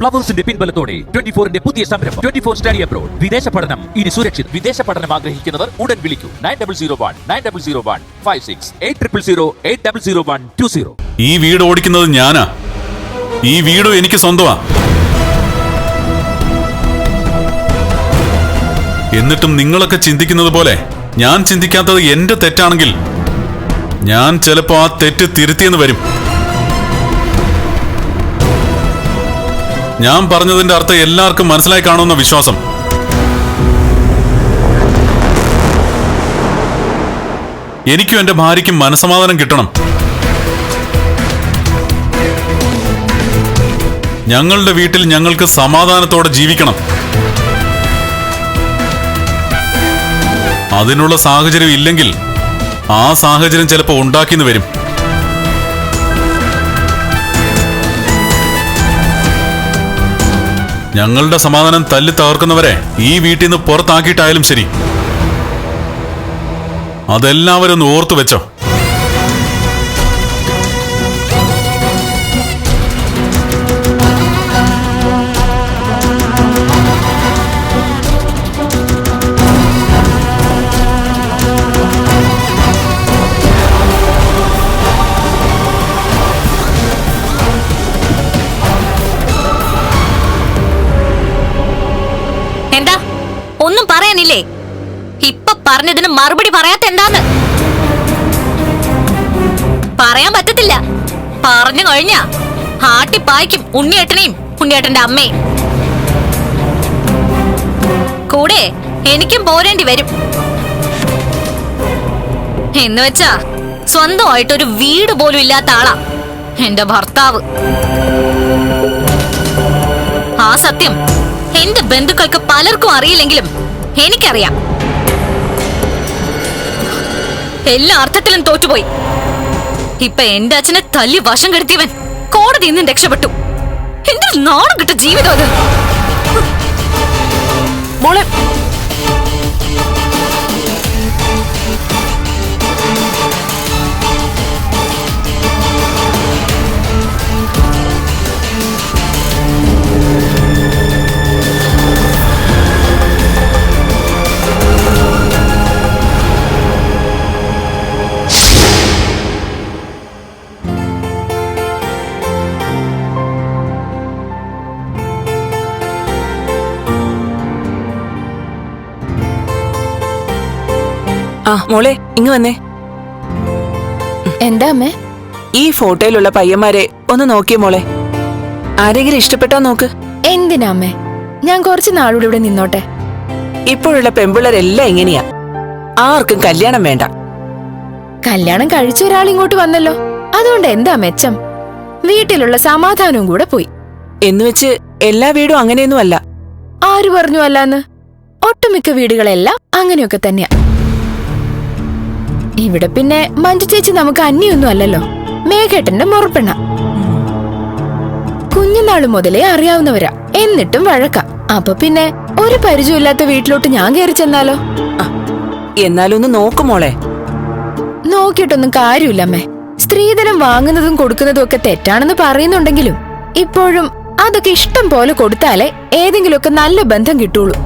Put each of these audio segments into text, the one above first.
പ്ലവേഴ്സിന്റെ പിൻബലത്തോടെ twenty ഫോറിന്റെ പുതിയ സംരംഭം. Twenty four study abroad. വിദേശ പഠനം. ഇനി സുരക്ഷിത്. വിദേശ പഠനം ആഗ്രഹിക്കുന്നവർ ഉടൻ വിളിക്കൂ. Nine double zero one nine double zero one five six eight triple zero eight double zero one two zero. ഈ വീട് ഓടിക്കുന്നത് ഞാനാ. ഈ വീട് എനിക്ക് സ്വന്തമാ. എന്നിട്ടും നിങ്ങളൊക്കെ ചിന്തിക്കുന്നത് പോലെ ഞാൻ ചിന്തിക്കാത്തത് എന്റെ തെറ്റാണെങ്കിൽ ഞാൻ ചിലപ്പോ ആ തെറ്റ് തിരുത്തിയെന്ന് വരും. ഞാൻ പറഞ്ഞതിന്റെ അർത്ഥം എല്ലാവർക്കും മനസ്സിലായി കാണുമെന്ന വിശ്വാസം. എനിക്കും എന്റെ ഭാര്യയ്ക്കും മനസമാധാനം കിട്ടണം. ഞങ്ങളുടെ വീട്ടിൽ ഞങ്ങൾക്ക് സമാധാനത്തോടെ ജീവിക്കണം. അതിനുള്ള സാഹചര്യം ഇല്ലെങ്കിൽ ആ സാഹചര്യം ചിലപ്പോൾ ഉണ്ടാക്കിന്ന് വരും. ഞങ്ങളുടെ സമാധാനം തല്ലി തകർക്കുന്നവരെ ഈ വീട്ടിൽ നിന്ന് പുറത്താക്കിയിട്ടായാലും ശരി. അതെല്ലാവരും ഒന്ന് ഓർത്തു വെച്ചോ. പറയാനില്ലേ ഇപ്പൊ പറഞ്ഞതിന് മറുപടി പറയാത്ത എന്താന്ന്? പറയാൻ പറ്റത്തില്ല. പറഞ്ഞു കഴിഞ്ഞ ആട്ടിപ്പായ്ക്കും ഉണ്ണിയേട്ടനെയും ഉണ്ണിയേട്ടന്റെ അമ്മയും. കൂടെ എനിക്കും പോരേണ്ടി വരും. എന്ന് വെച്ചാ സ്വന്തമായിട്ടൊരു വീട് പോലും ഇല്ലാത്ത ആളാ എന്റെ ഭർത്താവ്. ആ സത്യം എന്റെ ബന്ധുക്കൾക്ക് പലർക്കും അറിയില്ലെങ്കിലും എനിക്കറിയാം. എല്ലാ അർത്ഥത്തിലും തോറ്റുപോയി. ഇപ്പൊ എന്റെ അച്ഛനെ തല്ലി വശം കെടുത്തിയവൻ കോടതിയിൽ ഇന്നും രക്ഷപ്പെട്ടു. എന്റെ നാണം കിട്ട ജീവിതം അത്. ആ മോളെ ഇങ് വന്നേ. എന്താ അമ്മേ? ഈ ഫോട്ടോയിലുള്ള പയ്യന്മാരെ ഒന്ന് നോക്കിയേ മോളെ. ആരെങ്കിലും ഇഷ്ടപ്പെട്ടാ നോക്ക്. എന്തിനാ അമ്മേ? ഞാൻ കുറച്ച് നാളൂടെ ഇവിടെ നിന്നോട്ടെ. ഇപ്പോഴുള്ള പെമ്പിള്ളരെല്ലാം എങ്ങനെയാ ആർക്കും കല്യാണം വേണ്ട. കല്യാണം കഴിച്ച ഒരാൾ ഇങ്ങോട്ട് വന്നല്ലോ. അതുകൊണ്ട് എന്താ മെച്ചം? വീട്ടിലുള്ള സമാധാനവും കൂടെ പോയി. എന്നുവെച്ച് എല്ലാ വീടും അങ്ങനെയൊന്നും അല്ല. ആര് പറഞ്ഞു അല്ലാന്ന്? ഒട്ടുമിക്ക വീടുകളെല്ലാം അങ്ങനെയൊക്കെ തന്നെയാ. ഇവിടെ പിന്നെ മഞ്ജു ചേച്ചി നമുക്ക് അന്യൊന്നും അല്ലല്ലോ. മേഘേട്ടന്റെ മുറപ്പെണ്ണ. കുഞ്ഞുനാൾ മുതലേ അറിയാവുന്നവരാ. എന്നിട്ടും വഴക്ക. അപ്പൊ പിന്നെ ഒരു പരിചയമില്ലാത്ത വീട്ടിലോട്ട് ഞാൻ കയറി ചെന്നാലോ? എന്നാലൊന്ന് നോക്കുമോളെ നോക്കിയിട്ടൊന്നും കാര്യമില്ലമ്മേ സ്ത്രീധനം വാങ്ങുന്നതും കൊടുക്കുന്നതും ഒക്കെ തെറ്റാണെന്ന് പറയുന്നുണ്ടെങ്കിലും ഇപ്പോഴും അതൊക്കെ ഇഷ്ടം പോലെ കൊടുത്താലേ ഏതെങ്കിലുമൊക്കെ നല്ല ബന്ധം കിട്ടുള്ളൂ.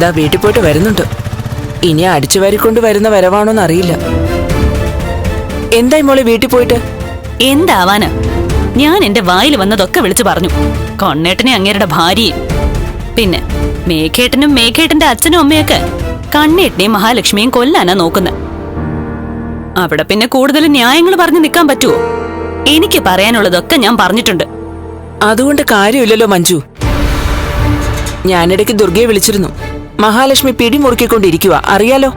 ദാ വീട്ടിൽ പോയിട്ട് വരുന്നുണ്ട്. ഇനി അടിച്ചു വാരിക്കൊണ്ട് വരുന്ന വരവാണോന്ന് അറിയില്ല. എന്തായി മോളെ വീട്ടിൽ പോയിട്ട്? എന്താവാന്? ഞാൻ എന്റെ വായിൽ വന്നതൊക്കെ വിളിച്ചു പറഞ്ഞു. കണ്ണേട്ടനെ അങ്ങേരുടെ ഭാര്യയും. പിന്നെ മേഘേട്ടനും മേഘേട്ടന്റെ അച്ഛനും അമ്മയൊക്കെ കണ്ണേട്ടനെയും മഹാലക്ഷ്മിയും കൊല്ലാനാ നോക്കുന്നത് അവിടെ പിന്നെ കൂടുതൽ ന്യായങ്ങൾ പറഞ്ഞു നിൽക്കാൻ പറ്റുമോ എനിക്ക് പറയാനുള്ളതൊക്കെ ഞാൻ പറഞ്ഞിട്ടുണ്ട്. അതുകൊണ്ട് കാര്യമില്ലല്ലോ മഞ്ജു. ഞാനിടയ്ക്ക് ദുർഗയെ വിളിച്ചിരുന്നു. മഹാലക്ഷ്മി പിടിമുറുക്കിക്കൊണ്ടിരിക്കുക അറിയാലോ?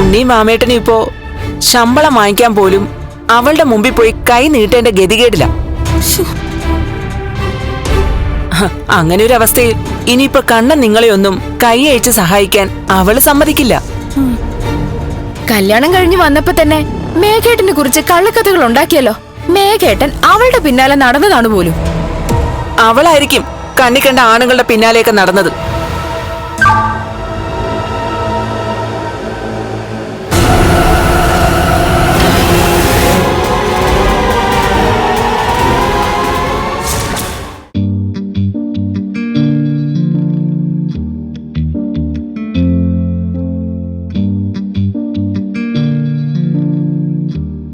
ഉണ്ണി മാമേട്ടനും ഇപ്പോ ശമ്പളം വാങ്ങിക്കാൻ പോലും അവളുടെ മുമ്പിൽ പോയി കൈ നീട്ടേണ്ട ഗതികേടില്ല. അങ്ങനെ ഒരു അവസ്ഥയിൽ ഇനിയിപ്പോ കണ്ണൻ നിങ്ങളെ ഒന്നും കൈ അയച്ച് സഹായിക്കാൻ അവൾ സമ്മതിക്കില്ല. കല്യാണം കഴിഞ്ഞ് വന്നപ്പോ തന്നെ മേഘേട്ടനെ കുറിച്ച് കള്ളക്കഥകൾ ഉണ്ടാക്കിയല്ലോ. മേഘേട്ടൻ അവളുടെ പിന്നാലെ നടന്നതാണ് പോലും. അവളായിരിക്കും കണ്ണി കണ്ട ആണുങ്ങളുടെ പിന്നാലെയൊക്കെ നടന്നത്.